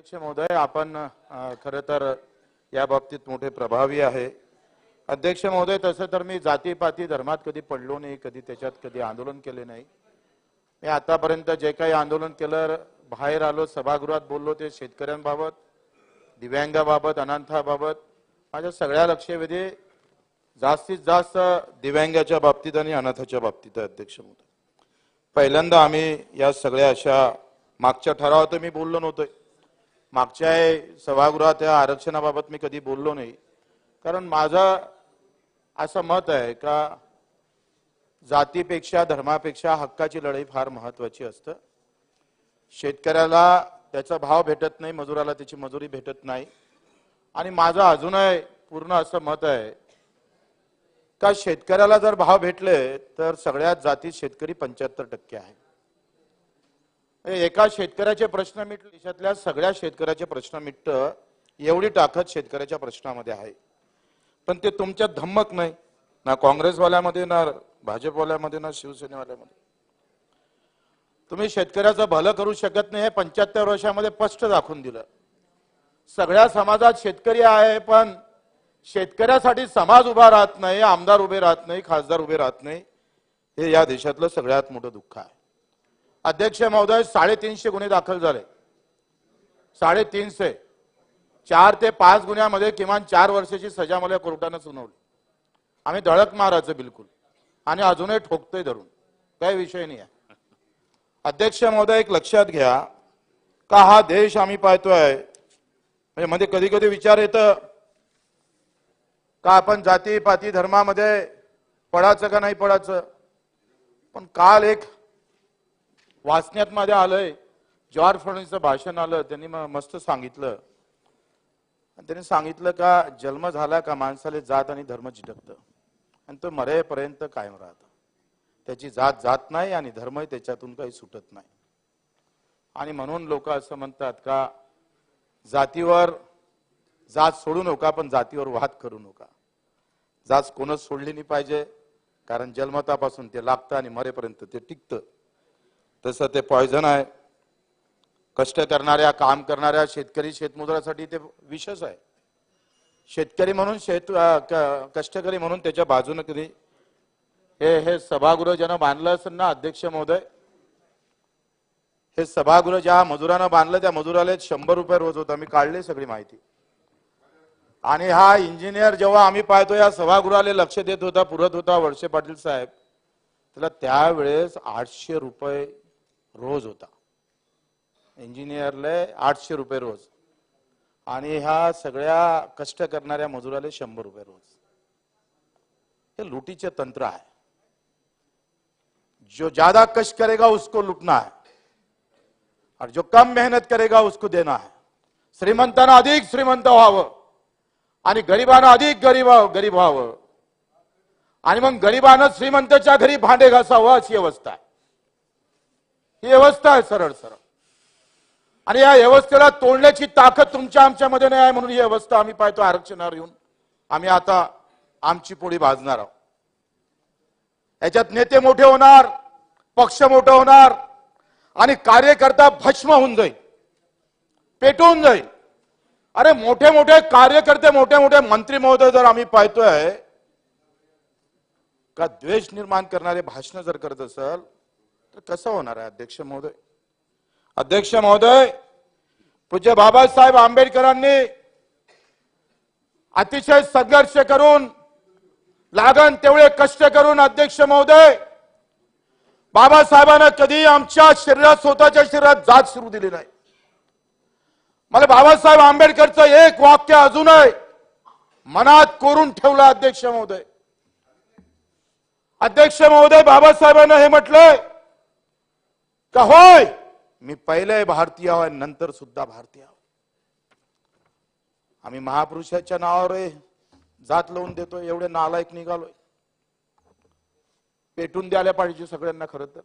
अध्यक्ष महोदय आपण खर तर या बाबतीत मोठे प्रभावी आहे. अध्यक्ष महोदय तसं तर मी जातीपाती धर्मात कधी पडलो नाही कधी त्याच्यात कधी आंदोलन केले नाही. मी आतापर्यंत जे काही आंदोलन केलं बाहेर आलो सभागृहात बोललो ते शेतकऱ्यांबाबत दिव्यांगाबाबत अनाथाबाबत माझ्या सगळ्या लक्षवेधी जास्तीत जास्त दिव्यांगाच्या बाबतीत आणि अनाथाच्या बाबतीत आहे अध्यक्ष महोदय. पहिल्यांदा आम्ही या सगळ्या अशा मागच्या ठरावात मी बोललो नव्हतं. मागच्या सभागृहात या आरक्षणाबाबत मी कधी बोललो नाही. कारण माझं असं मत आहे का जातीपेक्षा धर्मापेक्षा हक्काची लढाई फार महत्वाची असतं. शेतकऱ्याला त्याचा भाव भेटत नाही मजुराला त्याची मजुरी भेटत नाही. आणि माझं अजूनही पूर्ण असं मत आहे का शेतकऱ्याला जर भाव भेटले तर सगळ्यात जातीत शेतकरी पंच्याहत्तर टक्के आहे. म्हणजे एका शेतकऱ्याचे प्रश्न मिट देशातल्या सगळ्या शेतकऱ्याचे प्रश्न मिटत एवढी ताकद शेतकऱ्याच्या प्रश्नामध्ये आहे. पण ते तुमच्यात धम्मक नाही. ना काँग्रेसवाल्यामध्ये ना भाजपवाल्यामध्ये ना शिवसेनेवाल्यामध्ये. तुम्ही शेतकऱ्याचं भलं करू शकत नाही हे पंच्याहत्तर वर्षामध्ये स्पष्ट दाखवून दिलं. सगळ्या समाजात शेतकरी आहे पण शेतकऱ्यासाठी समाज उभा राहत नाही आमदार उभे राहत नाही खासदार उभे राहत नाही हे या देशातलं सगळ्यात मोठं दुःख आहे. अध्यक्ष महोदय साडेतीनशे गुन्हे दाखल झाले. साडेतीनशे. चार ते पाच गुन्ह्यामध्ये किमान चार वर्षाची सजा मला कोर्टानं सुनावली. आम्ही धडक मारायचं बिलकुल. आणि अजूनही ठोकतोय धरून. काही विषय नाही आहे. अध्यक्ष महोदय एक लक्षात घ्या. का हा देश आम्ही पाहतोय? म्हणजे मध्ये कधी कधी विचार येतं. का आपण जाती पाती धर्मामध्ये पडायचं का नाही पडायचं? पण काल एक वाचण्यात माझ्या आलंय. जॉर्ज फडणवीसचं भाषण आलं त्यांनी मस्त सांगितलं. आणि त्यांनी सांगितलं का जन्म झाला का माणसाला जात आणि धर्म चिटकतं. आणि तो मरेपर्यंत कायम राहतं. त्याची जात जात नाही आणि धर्मही त्याच्यातून काही सुटत नाही. आणि म्हणून लोक असं म्हणतात का जातीवर जात सोडू नका पण जातीवर वाद करू नका. जात कोणच सोडली नाही पाहिजे कारण जन्मतापासून ते लागतं आणि मरेपर्यंत ते टिकतं. तसं ते पॉयझन आहे. कष्ट करणाऱ्या काम करणाऱ्या शेतकरी शेतमजुरासाठी ते विषच आहे. शेतकरी म्हणून शेत कष्टकरी म्हणून त्याच्या बाजूने कधी हे हे सभागृह ज्यानं बांधलं असेल ना अध्यक्ष महोदय हे सभागृह ज्या मजुरानं बांधलं त्या मजुराला शंभर रुपये रोज होता. मी काढले सगळी माहिती. आणि हा इंजिनियर जेव्हा आम्ही पाहतो या सभागृहाला लक्ष देत होता पुरत होता वळसे पाटील साहेब. त्याला त्यावेळेस आठशे रुपये रोज होता. इंजिनियरले आठशे रुपये रोज. आणि ह्या सगळ्या कष्ट करणाऱ्या मजुराला शंभर रुपये रोज. हे लुटीचे तंत्र आहे. जो ज्यादा कष्ट करेगा उसको लुटना है. और जो कम मेहनत करेगा उसको देना है. श्रीमंतांना अधिक श्रीमंत व्हावं. आणि गरिबांना अधिक गरीब गरीब व्हावं. आणि मग गरिबानं श्रीमंताच्या घरी भांडे घासावं अशी अवस्था आहे. ही व्यवस्था आहे सरळ सरळ. आणि या व्यवस्थेला तोडण्याची ताकद तुमच्या आमच्यामध्ये नाही आहे म्हणून ही व्यवस्था आम्ही पाहतो आरक्षणावर येऊन. आम्ही आता आमची पोळी भाजणार आहोत. याच्यात नेते मोठे होणार पक्ष मोठा होणार आणि कार्यकर्ता भस्म होऊन जाईल. पेटवून जाईल. अरे मोठे मोठे कार्यकर्ते मोठे मोठे मंत्री महोदय जर आम्ही पाहतोय का द्वेष निर्माण करणारे भाषण जर करत असेल तर कसं होणार आहे अध्यक्ष महोदय? अध्यक्ष महोदय पूज्य बाबासाहेब आंबेडकरांनी अतिशय संघर्ष करून लागण तेवढे कष्ट करून अध्यक्ष महोदय बाबासाहेबांना कधी आमच्या शरीरात स्वतःच्या शरीरात जात सुरू दिली नाही. मला बाबासाहेब आंबेडकरचं एक वाक्य अजूनही मनात कोरून ठेवलं अध्यक्ष महोदय. अध्यक्ष महोदय बाबासाहेबांना हे म्हटलंय का होय? मी पहिले भारतीय आहे नंतर सुद्धा भारतीय आहो. आम्ही महापुरुषाच्या नावावर जात लावून देतोय. एवढे नालायक निघालोय. पेटून द्यायला पाहिजे सगळ्यांना खरं तर.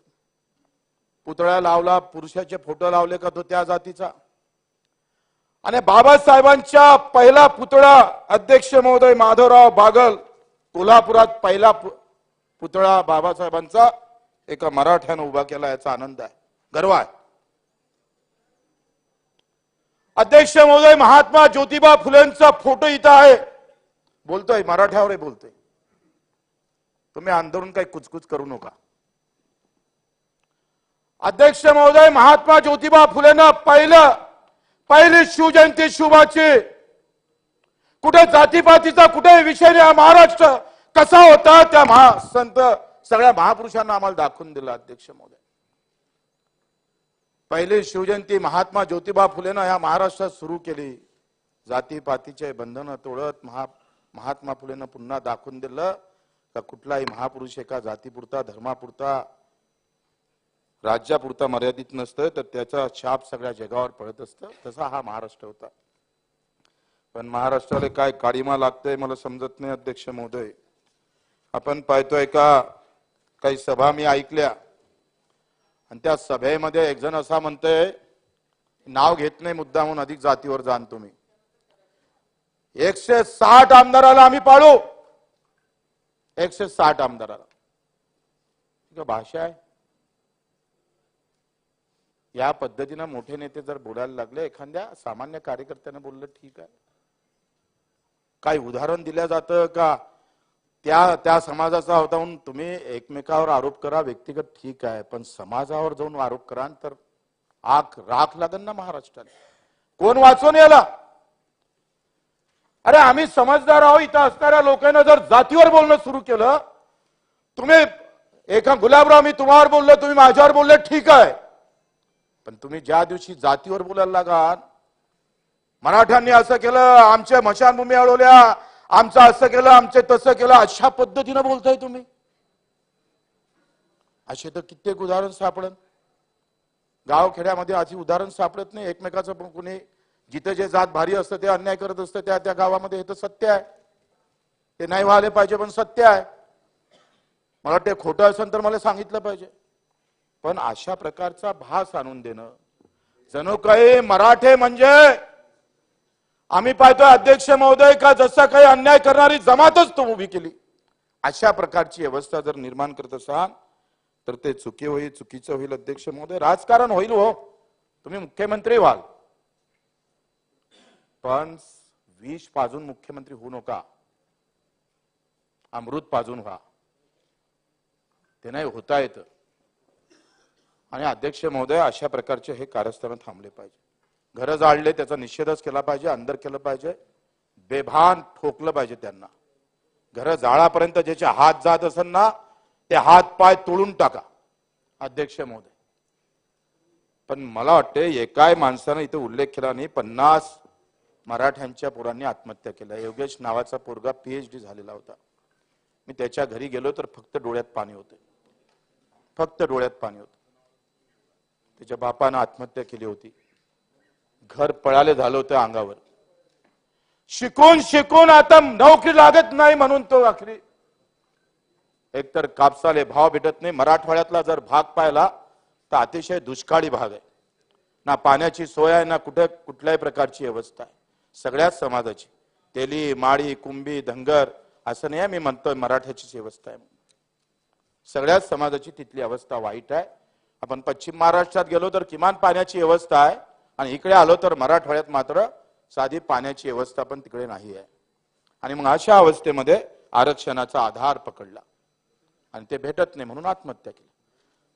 पुतळा लावला पुरुषाचे फोटो लावले का तो त्या जातीचा? आणि बाबासाहेबांच्या पहिला पुतळा अध्यक्ष महोदय माधवराव बागल कोल्हापुरात पहिला पुतळा बाबासाहेबांचा. एका मराठ्यानं उभा केला याचा आनंद आहे. गर्व आहे. अध्यक्ष महोदय महात्मा ज्योतिबा फुलेंचा फोटो इथं आहे. बोलतोय मराठ्यावर बोलतोय. तुम्ही आंदोलन काही कुचकुच करू नका. अध्यक्ष महोदय महात्मा ज्योतिबा फुलेनं पहिलं पहिली शिवजयंती शुभाची. कुठे जातीपातीचा कुठे विषय महाराष्ट्र कसा होता त्या महा संत सगळ्या महापुरुषांना आम्हाला दाखवून दिलं अध्यक्ष महोदय. पहिली शिवजयंती महात्मा ज्योतिबा फुलेनं या महाराष्ट्रात सुरू केली. जाती पातीचे बंधनं तोडत महा महात्मा फुलेनं पुन्हा दाखवून दिलं. का कुठलाही महापुरुष एका जातीपुरता धर्मापुरता राज्यापुरता मर्यादित नसतं तर त्याचा छाप सगळ्या जगावर पडत असतं. तसा हा महाराष्ट्र होता. पण महाराष्ट्राला काय काळीमा लागतंय मला समजत नाही अध्यक्ष महोदय. आपण पाहतोय का काही सभा मी ऐकल्या. आणि त्या सभेमध्ये एक जण असा म्हणतोय नाव घेत नाही मुद्दा म्हणून अधिक जातीवर जाण तुम्ही. एकशे साठ आमदाराला आम्ही पाळू. एकशे साठ आमदाराला. भाषा आहे. या पद्धतीनं मोठे नेते जर बोलायला लागले एखाद्या सामान्य कार्यकर्त्याने बोललं ठीक आहे. काही उदाहरण दिलं जातं का? त्या त्या समाजाचा होता म्हणून तुम्ही एकमेकावर आरोप करा व्यक्तिगत ठीक आहे पण समाजावर जाऊन आरोप करा तर आख राख लागेल ना महाराष्ट्राला. कोण वाचून याला अरे आम्ही समजदार आहोत इथं असणाऱ्या लोकांना जर जातीवर बोलणं सुरू केलं तुम्ही एका गुलाबराव मी तुम्हावर बोललो तुम्ही माझ्यावर बोलले ठीक आहे. पण तुम्ही ज्या दिवशी जातीवर बोलायला लागाल मराठ्यांनी असं केलं आमच्या मशानभूमी अडवल्या आमचं असं केलं आमचे तसं केलं अशा पद्धतीनं बोलताय तुम्ही. असे तर कित्येक उदाहरण सापडन. गावखेड्यामध्ये अशी उदाहरण सापडत नाही. एकमेकाचं पण कुणी जिथे जे जात भारी असतं ते अन्याय करत असतं त्या त्या गावामध्ये हे तर सत्य आहे. ते नाही व्हायला पाहिजे पण सत्य आहे. मला वाटते खोटं असेल तर मला सांगितलं पाहिजे. पण अशा प्रकारचा भास आणून देणं जणू काही मराठे म्हणजे आम्ही पाहतोय अध्यक्ष महोदय का जसा काही अन्याय करणारी जमातच तो उभी केली. अशा प्रकारची व्यवस्था जर निर्माण करत असाल तर ते चुकी होईल चुकीचं होईल अध्यक्ष महोदय. राजकारण होईल हो. तुम्ही मुख्यमंत्री व्हाल. पण विष पाजून मुख्यमंत्री होऊ नका. अमृत पाजून व्हा. ते नाही होता येतं. आणि अध्यक्ष महोदय अशा प्रकारचे हे कारस्थान थांबले पाहिजे. घरं जाळले त्याचा निषेधच केला पाहिजे अंदर केलं पाहिजे बेभान ठोकलं पाहिजे त्यांना. घरं जाळापर्यंत ज्याचे हात जात असेल ना ते हात पाय तोडून टाका अध्यक्ष महोदय. पण मला वाटते एकाय माणसानं इथे उल्लेख केला नाही पन्नास मराठ्यांच्या पोरांनी आत्महत्या केल्या. योगेश नावाचा पोरगा पीएचडी झालेला होता. मी त्याच्या घरी गेलो तर फक्त डोळ्यात पाणी होते. फक्त डोळ्यात पाणी होतं. त्याच्या बापानं आत्महत्या केली होती. घर पळाले झालं होतं अंगावर. शिकून शिकून आता नोकरी लागत नाही म्हणून तो आखरी. एकतर कापसाले भाव भेटत नाही मराठवाड्यातला जर भाग पाहिला तर अतिशय दुष्काळी भाग आहे. ना पाण्याची सोय आहे ना कुठे कुठल्याही प्रकारची व्यवस्था आहे. सगळ्याच समाजाची. तेली माळी कुंभी धंगर असं नाही आहे मी म्हणतोय मराठ्याचीच व्यवस्था आहे. सगळ्याच समाजाची तिथली अवस्था वाईट आहे. आपण पश्चिम महाराष्ट्रात गेलो तर किमान पाण्याची व्यवस्था आहे. आणि इकडे आलो तर मराठवाड्यात मात्र साधी पाण्याची व्यवस्था पण तिकडे नाही आहे. आणि मग अशा अवस्थेमध्ये आरक्षणाचा आधार पकडला. आणि ते भेटत नाही म्हणून आत्महत्या केली.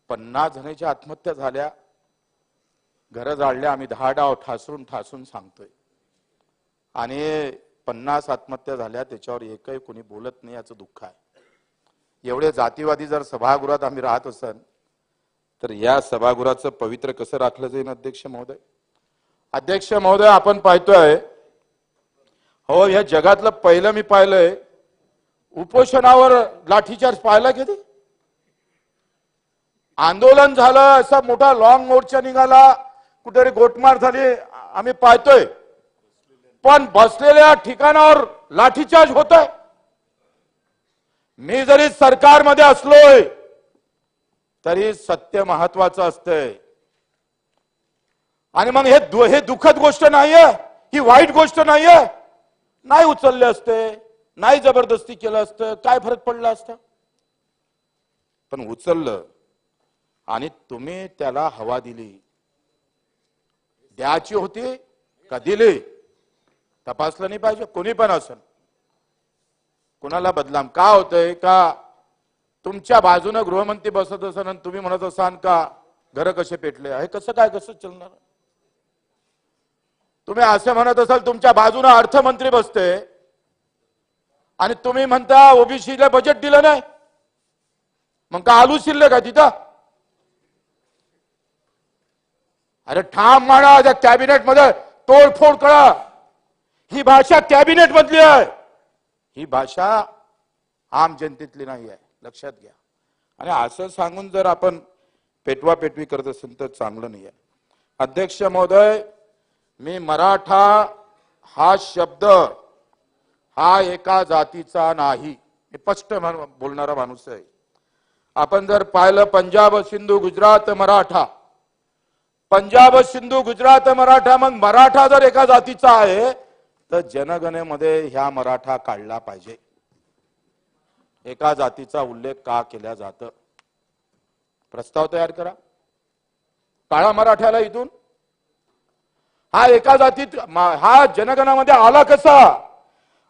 पन्नास जणांच्या आत्महत्या झाल्या. घरं जाळल्या. आम्ही दहा डाव ठासून ठासून सांगतोय. आणि पन्नास आत्महत्या झाल्या. त्याच्यावर एकही कोणी बोलत नाही याचं दुःख आहे. एवढे जातीवादी जर सभागृहात आम्ही राहत असन तर या सभागृहाचं पवित्र कसं राखलं जाईल अध्यक्ष महोदय? अध्यक्ष महोदय आपण पाहतोय हो या जगातलं पहिलं मी पाहिलंय उपोषणावर लाठीचार्ज पाहिला कधी आंदोलन झालं असा मोठा लॉंग मोर्चा निघाला कुठेतरी गोटमार झाली आम्ही पाहतोय. पण बसलेल्या ठिकाणावर लाठीचार्ज होत आहे मी जरी सरकारमध्ये असलोय तरी सत्य महत्वाचं असतंय. आणि मग हे दु- हे दुःखद गोष्ट नाहीये. ही वाईट गोष्ट नाहीये. नाही उचलले असते नाही जबरदस्ती केलं असतं काय फरक पडला असता? पण उचललं आणि तुम्ही त्याला हवा दिली. द्यायची होती का दिली? तपासलं नाही पाहिजे कोणी पण असेल कोणाला बदलाम? का होतंय? का? तुमच्या बाजूनं गृहमंत्री बसत असन आणि तुम्ही म्हणत असाल का? घर कसे पेटले? हे कसं काय कसं चलणार? तुम्ही असं म्हणत असाल तुमच्या बाजूनं अर्थमंत्री बसते. आणि तुम्ही म्हणता ओबीसीला बजेट दिलं नाही. मग का आलू शिरले का तिथं? अरे ठाम म्हणा त्या कॅबिनेटमध्ये तोडफोड करा. ही भाषा कॅबिनेट मधली आहे. ही भाषा आम जनतेतली नाही आहे. लक्षात घ्या. आणि असं सांगून जर आपण पेटवा पेटवी करत असेल तर चांगलं नाही आहे. अध्यक्ष महोदय मी मराठा हा शब्द हा एका जातीचा नाही. मी स्पष्ट बोलणारा माणूस आहे. आपण जर पाहिलं पंजाब सिंधू गुजरात मराठा. पंजाब सिंधू गुजरात मराठा मग मराठा जर एका जातीचा आहे तर जनगणेमध्ये ह्या मराठा काढला पाहिजे. एका जातीचा उल्लेख का केला जात? प्रस्ताव तयार करा. काळा मराठ्याला इथून हा एका जातीत हा जनगणामध्ये आला कसा?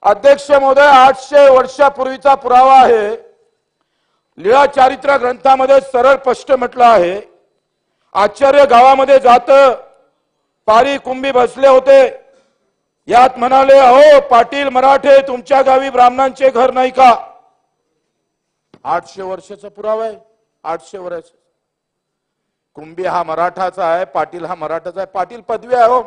अध्यक्ष महोदय आठशे वर्षापूर्वीचा पुरावा आहे. लिळा चारित्र ग्रंथामध्ये सरळ स्पष्ट म्हटलं आहे. आचार्य गावामध्ये जात पारी कुंभी बसले होते. यात म्हणाले अहो पाटील मराठे तुमच्या गावी ब्राह्मणांचे घर नाही का? आठशे वर्षाचा पुरावा आहे. आठशे वर्ष कुंभी हा मराठाचा आहे पाटील हा मराठाचा आहे. पाटील पदवी आहे हो.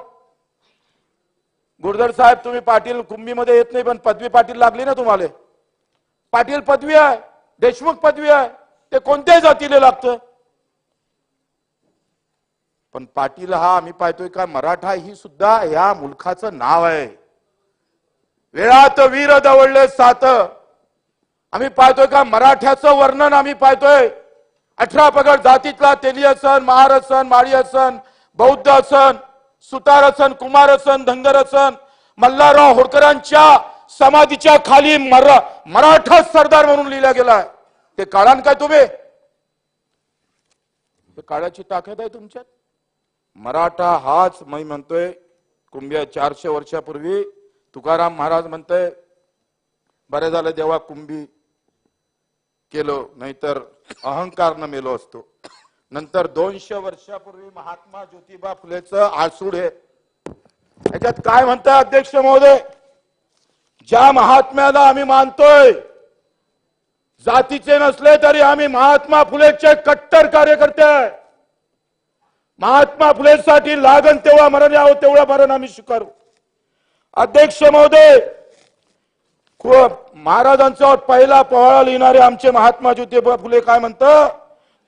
गुरुधर साहेब तुम्ही पाटील कुंभीमध्ये येत नाही पण पदवी पाटील लागली ना तुम्हाला. पाटील पदवी आहे देशमुख पदवी आहे ते कोणत्याही जातीला लागतं. पण पाटील हा आम्ही पाहतोय का मराठा ही सुद्धा या मुलखाचं नाव आहे. वेळात वीर दवडले सात. आम्ही पाहतोय का मराठ्याचं वर्णन आम्ही पाहतोय. अठरा पगड जातीतला तेली असन महार असन माळी असन बौद्ध असन सुतार असन कुमार असन धनगर असन मल्हारराव होळकरांच्या समाधीच्या खाली मरा मराठा सरदार म्हणून लिहिला गेलाय ते काळान काय तुम्ही? ते काळाची ताकद आहे तुमच्यात. मराठा हाच मी म्हणतोय कुंभ्या चारशे वर्षापूर्वी तुकाराम महाराज म्हणतोय बरे झालं देवा कुंभी केलो नाहीतर अहंकारनं मेलो असतो. नंतर दोनशे वर्षापूर्वी महात्मा ज्योतिबा फुलेचं आसूड हे. याच्यात काय म्हणताय अध्यक्ष महोदय? ज्या महात्म्याला आम्ही मानतोय जातीचे नसले तरी आम्ही महात्मा फुलेचे कट्टर कार्यकर्ते आहे. महात्मा फुलेसाठी लागण तेव्हा मरण यावं तेवढं मरण आम्ही स्वीकारू. अध्यक्ष महोदय खूप महाराजांचा पहिला पोवाडा लिहिणारे आमचे महात्मा ज्योतिबा फुले काय म्हणतं?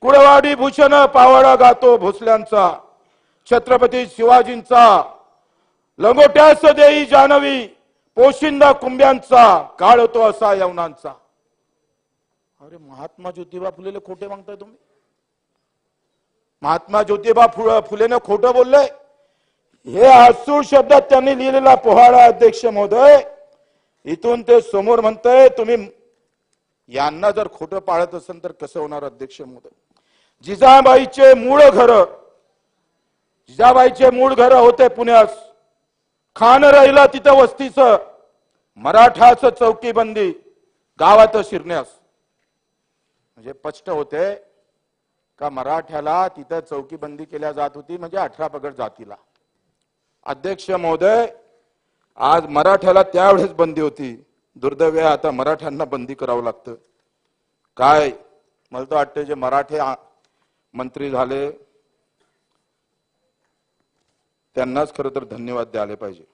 कुडवाडी भूषण पावाडा गातो भोसल्यांचा. छत्रपती शिवाजींचा. लंगोट्यास देई जानवी पोशिंदा कुंब्यांचा. काळ होतो असा यवनांचा. अरे महात्मा ज्योतिबा फुलेले खोटे मागताय तुम्ही. महात्मा ज्योतिबा फुलेने खोटं बोलले हे आसूळ शब्दात त्यांनी लिहिलेला पोहाडा अध्यक्ष महोदय इथून ते समोर म्हणतंय तुम्ही यांना जर खोटं पाळत असेल तर कसं होणार अध्यक्ष मोदय जिजाबाईचे मूळ घर जिजाबाईचे मूळ घर होते पुण्यास. खान राहिला तिथं वस्तीचं मराठाचं चौकीबंदी गावात शिरण्यास. म्हणजे स्पष्ट होते का मराठ्याला तिथं चौकीबंदी केल्या जात होती म्हणजे अठरा पगड जातीला. अध्यक्ष महोदय आज मराठ्याला त्यावेळेस बंदी होती. दुर्दैव आता मराठ्यांना बंदी करावं लागतं. काय? मला तर वाटतं जे मराठे मंत्री झाले त्यांनाच खरं तर धन्यवाद द्यायला पाहिजे.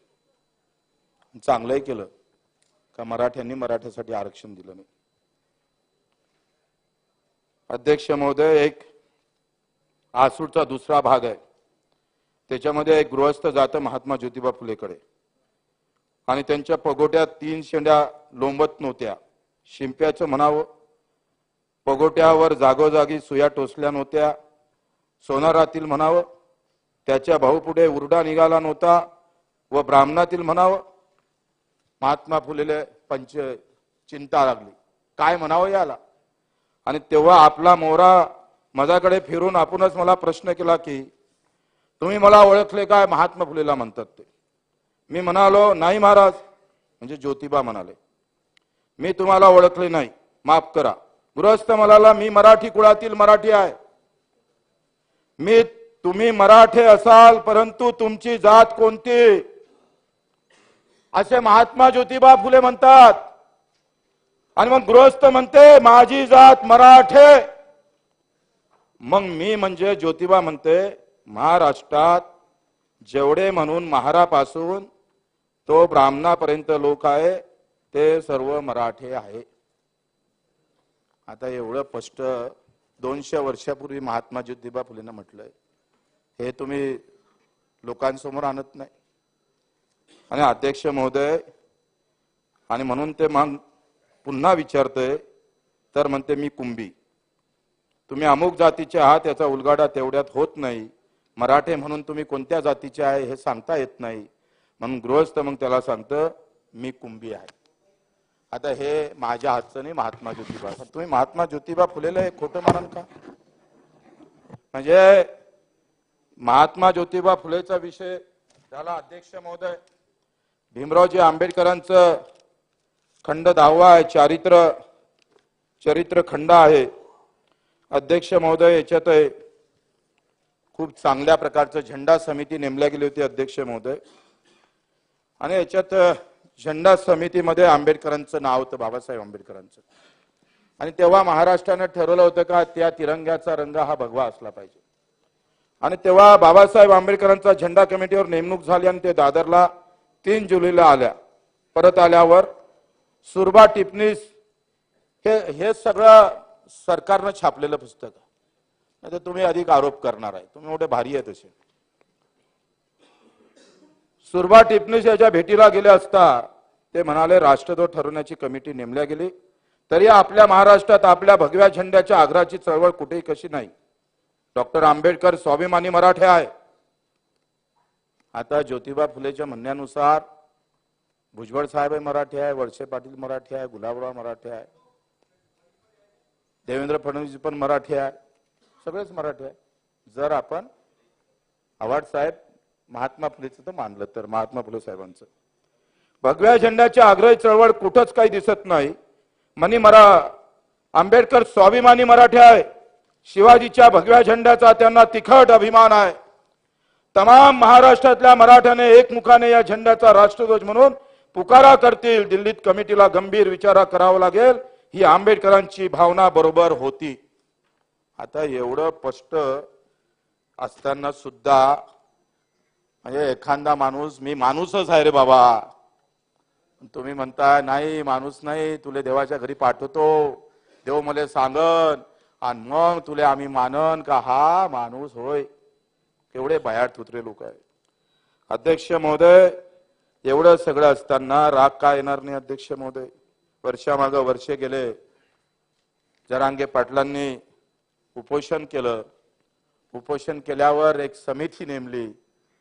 चांगलंही केलं का मराठ्यांनी मराठ्यासाठी आरक्षण दिलं नाही. अध्यक्ष महोदय एक आसूडचा दुसरा भाग आहे. त्याच्यामध्ये एक गृहस्थ जातं महात्मा ज्योतिबा फुलेकडे. आणि त्यांच्या पगोट्यात तीन शेंड्या लोंबत नव्हत्या. शिंप्याचं म्हणावं पगोट्यावर जागोजागी सुया टोचल्या नव्हत्या. सोनारातील म्हणावं त्याच्या भाऊपुढे उरडा निघाला नव्हता व ब्राह्मणातील म्हणावं महात्मा फुलेले पंच चिंता लागली. काय म्हणावं याला? आणि तेव्हा आपला मोरा माझ्याकडे फिरून आपणच मला प्रश्न केला की तुम्ही मला ओळखले काय महात्मा फुलेला म्हणतात ते? मी म्हणालो नाही महाराज. म्हणजे ज्योतिबा म्हणाले मी तुम्हाला ओळखले नाही. माफ करा. गृहस्थ म्हणाला मी मराठी कुळातील मराठी आहे. मी तुम्ही मराठे असाल परंतु तुमची जात कोणती? असे महात्मा ज्योतिबा फुले म्हणतात. आणि मग गृहस्थ म्हणते माझी जात मराठे. मग मी म्हणजे ज्योतिबा म्हणते महाराष्ट्रात जेवढे म्हणून महारापासून तो ब्राह्मणापर्यंत लोक आहे ते सर्व मराठे आहे. आता एवढं स्पष्ट दोनशे वर्षापूर्वी महात्मा ज्योतिबा फुलेनं म्हटलंय. हे तुम्ही लोकांसमोर आणत नाही. आणि अध्यक्ष महोदय आणि म्हणून ते मग पुन्हा विचारतोय तर म्हणते मी कुंभी. तुम्ही अमुक जातीचे आहात याचा उलगाडा तेवढ्यात होत नाही. मराठे म्हणून तुम्ही कोणत्या जातीचे आहे हे सांगता येत नाही. म्हणून गृहस्थ मग त्याला सांगतं मी कुंभी आहे. आता हे माझ्या हातचं नाही महात्मा ज्योतिबा. तुम्ही महात्मा ज्योतिबा फुलेला हे खोटं मानाल का? म्हणजे महात्मा ज्योतिबा फुलेचा विषय झाला अध्यक्ष महोदय. भीमरावजी आंबेडकरांचं खंड दहावा आहे चारित्र चरित्र खंड आहे. अध्यक्ष महोदय याच्यात आहे खूप चांगल्या प्रकारचं झेंडा समिती नेमल्या गेली होती अध्यक्ष महोदय. आणि याच्यात झेंडा समितीमध्ये आंबेडकरांचं नाव होतं बाबासाहेब आंबेडकरांचं. आणि तेव्हा महाराष्ट्रानं ठरवलं होतं का त्या तिरंग्याचा रंग हा भगवा असला पाहिजे. आणि तेव्हा बाबासाहेब आंबेडकरांचा झेंडा कमिटीवर नेमणूक झाली आणि ते दादरला तीन जुलैला आल्या. परत आल्यावर सुरबा टिपणीस हे हे सगळं सरकारनं छापलेलं पुस्तक. नाही तर तुम्ही अधिक आरोप करणार आहे. तुम्ही मोठे भारी आहे तसे सुरबा टिपणीस याच्या भेटीला गेले असता ते म्हणाले राष्ट्रध्वज ठरवण्याची कमिटी नेमल्या गेली. तरी आपल्या महाराष्ट्रात आपल्या भगव्या झेंड्याच्या आग्रहाची चळवळ कुठेही कशी नाही. डॉक्टर आंबेडकर स्वाभिमानी मराठे आहे. आता ज्योतिबा फुलेच्या म्हणण्यानुसार भुजबळ साहेब मराठी आहे वळसे पाटील मराठी आहे गुलाबराव मराठी आहे देवेंद्र फडणवीस पण मराठी आहे सगळेच मराठी आहे. जर आपण आव्हाड साहेब महात्मा फुलेचं तर मानलं तर महात्मा फुले साहेबांचं. भगव्या झेंड्याची आग्रही चळवळ कुठंच काही दिसत नाही. मनी मरा आंबेडकर स्वाभिमानी मराठी आहे. शिवाजीच्या भगव्या झेंड्याचा त्यांना तिखट अभिमान आहे. तमाम महाराष्ट्रातल्या मराठ्याने एकमुखाने या झेंड्याचा राष्ट्रध्वज म्हणून पुकारा करतील. दिल्लीत कमिटीला गंभीर विचारा करावा लागेल. ही आंबेडकरांची भावना बरोबर होती. आता एवढं स्पष्ट असताना सुद्धा म्हणजे एखादा माणूस मी माणूसच आहे रे बाबा. तुम्ही म्हणताय नाही माणूस नाही तुले देवाच्या घरी पाठवतो. देव मला सांगन. आणि मग तुले आम्ही मानन का हा माणूस होय. केवढे भयाट थुत्रे लोक आहे अध्यक्ष महोदय एवढं सगळं असताना राग का येणार नाही अध्यक्ष महोदय? वर्षामाग वर्षे गेले. जरांगे पाटलांनी उपोषण केलं. उपोषण केल्यावर एक समिती नेमली.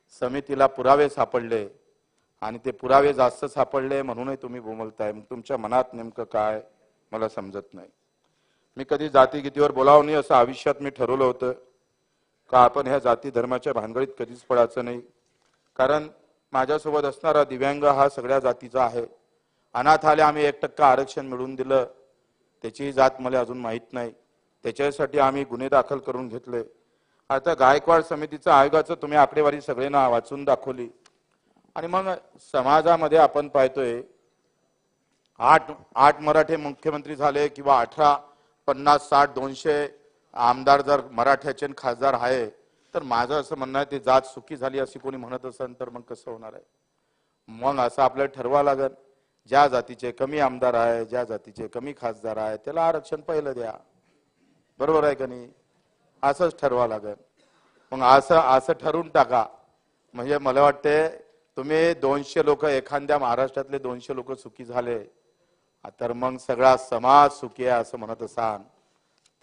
समितीला पुरावे सापडले आणि ते पुरावे जास्त सापडले म्हणूनही तुम्ही बोमलताय मग तुमच्या मनात नेमकं काय मला समजत नाही. मी कधी जातीगितीवर बोलावं नाही असं आयुष्यात मी ठरवलं होतं. का आपण ह्या जाती धर्माच्या भानगडीत कधीच पडायचं नाही. कारण माझ्यासोबत असणारा दिव्यांग हा सगळ्या जातीचा आहे. अनाथाला आम्ही एक टक्का आरक्षण मिळवून दिलं. त्याचीही जात मला अजून माहीत नाही. त्याच्यासाठी आम्ही गुन्हे दाखल करून घेतले. आता गायकवाड समितीचं आयोगाचं तुम्ही आकडेवारी सगळ्यांना वाचून दाखवली. आणि मग समाजामध्ये आपण पाहतोय आठ आठ मराठे मुख्यमंत्री झाले किंवा अठरा पन्नास साठ दोनशे आमदार जर मराठ्याचे आणि खासदार आहे तर माझं असं म्हणणं आहे ते जात सुखी झाली अशी कोणी म्हणत असेल तर मग कसं होणार आहे? मग असं आपल्याला ठरवा लागेल ज्या जातीचे कमी आमदार आहे ज्या जातीचे कमी खासदार आहे त्याला आरक्षण पहिलं द्या. बरोबर आहे का नाही? असंच ठरवा लागेल. मग असं असं ठरवून टाका. म्हणजे मला वाटते तुम्ही दोनशे लोक एखाद्या महाराष्ट्रातले दोनशे लोक सुखी झाले तर मग सगळा समाज सुखी आहे असं म्हणत असाल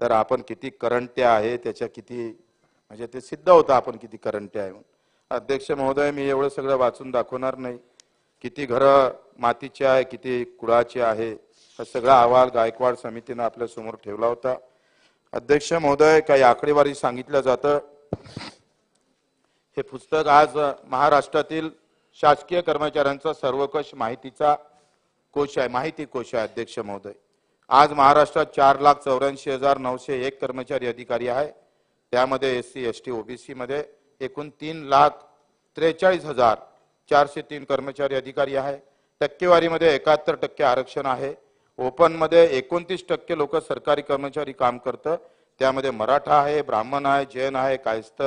तर आपण किती करंटे आहे त्याच्या किती म्हणजे ते सिद्ध होतं आपण किती करंटे आहे अध्यक्ष महोदय मी एवढं सगळं वाचून दाखवणार नाही. किती घरं मातीची आहे किती कुळाची आहे हा सगळा अहवाल गायकवाड समितीनं आपल्यासमोर ठेवला होता. अध्यक्ष महोदय काही आकडेवारी सांगितलं जातं. हे पुस्तक आज महाराष्ट्रातील शासकीय कर्मचाऱ्यांचा सर्वकष माहितीचा कोश आहे. माहिती कोश आहे अध्यक्ष महोदय. आज महाराष्ट्रात चार लाख चौऱ्याऐंशी हजार नऊशे एक कर्मचारी अधिकारी आहे. त्यामध्ये S C S T OBC मध्ये एकूण तीन लाख त्रेचाळीस हजार चारशे तीन कर्मचारी अधिकारी आहे. टक्केवारीमध्ये एकाहत्तर टक्के आरक्षण आहे. ओपनमध्ये एकोणतीस टक्के लोक सरकारी कर्मचारी काम करतं. त्यामध्ये मराठा आहे ब्राह्मण आहे जैन आहे कायस्थ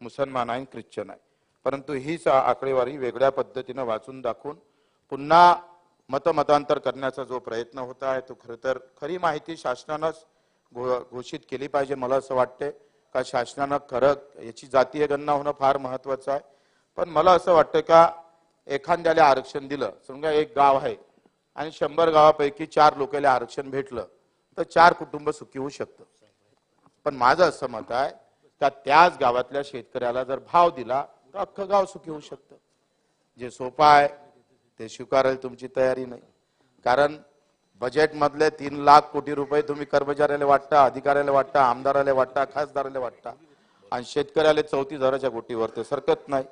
मुसलमान आहे ख्रिश्चन आहे. परंतु हीच आकडेवारी वेगळ्या पद्धतीनं वाचून दाखवून पुन्हा मतमतांतर करण्याचा जो प्रयत्न होत आहे तो खरं तर खरी माहिती शासनानंच घो- घोषित केली पाहिजे मला असं वाटते का शासनानं खरं याची जातीय गणना होणं फार महत्वाचं आहे. पण मला असं वाटतं का एखाद्याला आरक्षण दिलं समजा एक गाव आहे आणि शंभर गावापैकी चार लोकांना आरक्षण भेटलं तर चार कुटुंब सुखी होऊ शकतं. पण माझं असं मत आहे का त्याच गावातल्या शेतकऱ्याला जर भाव दिला तर अख्खं गाव सुखी होऊ शकतं. जे सोपं आहे ते स्वीकारायला तुमची तयारी नाही. कारण बजेटमधले तीन लाख कोटी रुपये तुम्ही कर्मचाऱ्याला वाटता अधिकाऱ्याला वाटता आमदाराला वाटता खासदाराला वाटता आणि शेतकऱ्याला चौतीस हजाराच्या कोटीवर ते सरकत नाही.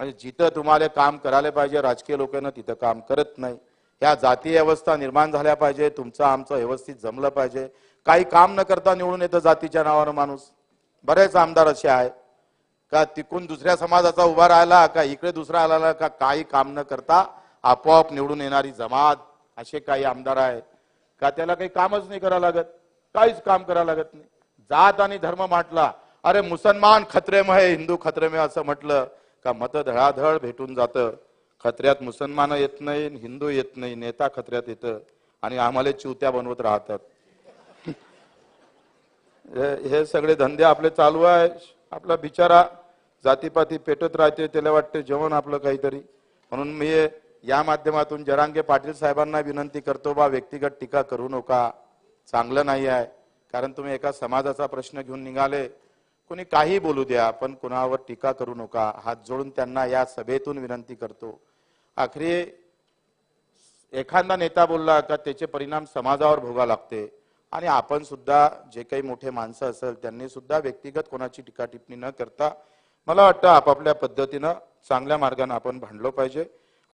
म्हणजे जिथं तुम्हाला काम करायला पाहिजे राजकीय लोकांना तिथं काम करत नाही. ह्या जातीय व्यवस्था निर्माण झाल्या पाहिजे तुमचं आमचं व्यवस्थित जमलं पाहिजे. काही काम न करता निवडून येतं जातीच्या नावानं माणूस. बरेच आमदार असे आहे का तिकून दुसऱ्या समाजाचा उभा राहिला का इकडे दुसरा आला का काही काम न करता आपोआप निवडून येणारी जमात असे काही आमदार आहेत. का त्याला काही कामच नाही करावं लागत काहीच काम करावं लागत नाही. जात आणि धर्म म्हटला अरे मुसलमान खत्रेम में हिंदू खत्रेम असं म्हटलं का मत धडाधड भेटून जातं. खत्र्यात मुसलमान येत नाही हिंदू येत नाही नेता खत्र्यात येतं आणि आम्हाला चिवत्या बनवत राहतात. हे सगळे धंदे आपले चालू आहे. आपला बिचारा जातीपाती पेटत राहते त्याला वाटते जेवण आपलं काहीतरी. म्हणून मी या माध्यमातून जरांगे पाटील साहेबांना विनंती करतो बा व्यक्तिगत टीका करू नका. चांगलं नाही आहे. कारण तुम्ही एका समाजाचा प्रश्न घेऊन निघाले. कोणी काही बोलू द्या पण कुणावर टीका करू नका. हात जोडून त्यांना या सभेतून विनंती करतो. आखरी एखादा नेता बोलला का त्याचे परिणाम समाजावर भोगा लागते. आणि आपण सुद्धा जे काही मोठे माणसं असेल त्यांनी सुद्धा व्यक्तिगत कोणाची टीका टिप्पणी न करता मला वाटतं आपापल्या पद्धतीनं चांगल्या मार्गाने आपण भांडलो पाहिजे.